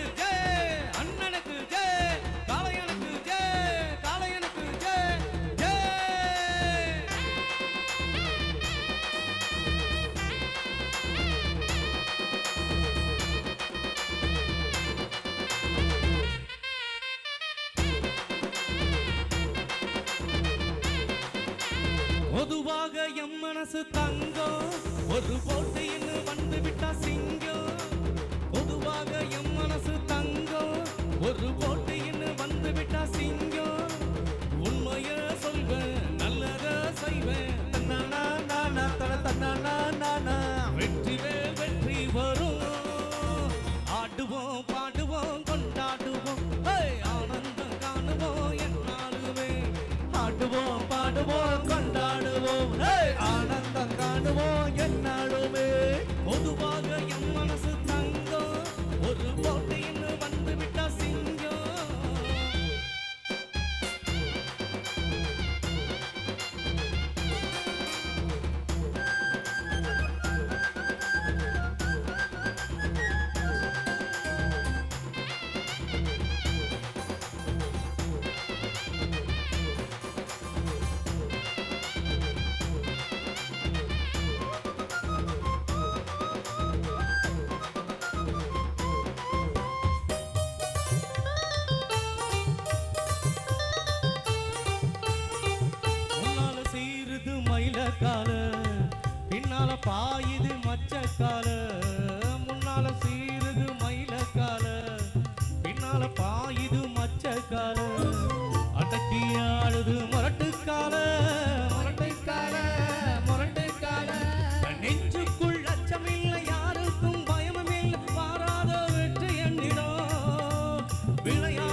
காளையனுக்கு ஜெய் அண்ணனுக்கு ஜெய் காளையனுக்கு ஜெய் காளையனுக்கு ஜெய் ஜெய். பொதுவாக எம் மனசு தங்கம் ஒரு போட்டு என்ன வந்து விட்டா சிங்கம். பொதுவாக மனசு மயில பின்னால பாயுது மச்ச முன்னால சீருது மயில பின்னால பாயுது மச்ச அடக்கி ஆடுது முரட்டு கால முரட்டு கால முரட்டு நெஞ்சுக்குள் அச்சமில்லை யாருக்கும் பயமும் இல்லை மாறாத வெற்றி என்னிடம் விளையாடுங்க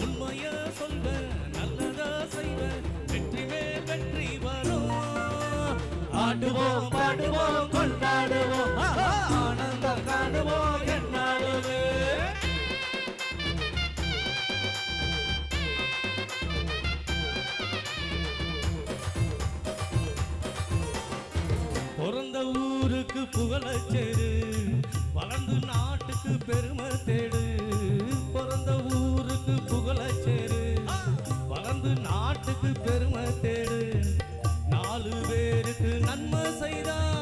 உண்மைய சொல்வ நல்லதா செய்வ வெற்றி மேல் வெற்றி வரும். ஆடுவோம் பாடுவோம் கொண்டாடுவோம். ஆஹா! ஆனந்தம் காணுவோம் என்னாலுமே பிறந்த ஊருக்கு புகழச்சேரு வளர்ந்து நாட்டுக்கு பெருமை தேடு. பிறந்த ஊர் செய்தார்